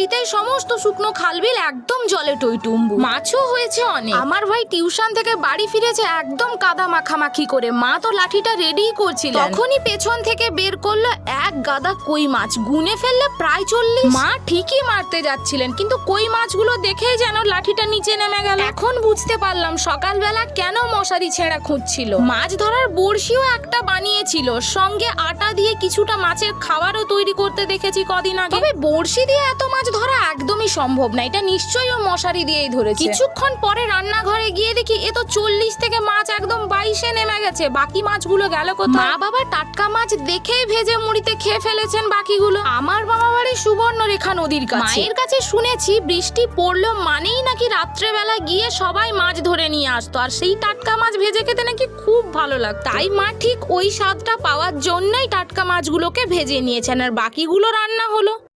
বৃষ্টিতে সমস্ত শুকনো খালবিল একদম জলে টইটুম্বু। মাছও হয়েছে অনেক। আমার ভাই টিউশন থেকে বাড়ি ফিরেছে একদম কাদা মাখামাখি করে। মা তো লাঠিটা রেডি করছিল তখনই পেছন থেকে বের করল এক গাদা কই মাছ। গুনে ফেললে প্রায় চল্লিশ। মা ঠিকই মারতে যাচ্ছিলেন কিন্তু কই মাছগুলো দেখেই যেন লাঠিটা নিচে নেমে গেল। এখন বুঝতে পারলাম সকালবেলা কেন মশারি ছেঁড়া খুঁজছিল। মাছ ধরার বড়শিও একটা বানিয়েছিল। সঙ্গে আটা দিয়ে কিছুটা মাছের খাবারও তৈরি করতে দেখেছি কদিন আগে। তবে বড়শি দিয়ে এত মাছ ধরা একদমই সম্ভব না। এটা নিশ্চয়ই ও মশারি দিয়েই ধরেছে। কিছুক্ষণ পরে রান্নাঘরে গিয়ে দেখি এ তো চল্লিশ থেকে মাছ একদম বাইশে নেমে গেছে। বাকি মাছগুলো গেল কোথায়? মা বাবা টাটকা মাছ দেখেই ভেজে মুড়িতে খেয়ে ফেলেছেন বাকিগুলো। আমার বাবা বাড়ি সুবর্ণরেখা নদীর কাছে। মায়ের কাছে শুনেছি বৃষ্টি পড়ল মানেই নাকি রাত্রেবেলা গিয়ে সবাই মাছ ধরে নিয়ে আসতো। আর সেই টাটকা মাছ ভেজে খেতে নাকি খুব ভালো লাগতো। তাই মা ঠিক ওই স্বাদটা পাওয়ার জন্যই টাটকা মাছগুলোকে ভেজে নিয়েছেন। আর বাকিগুলো রান্না হলো।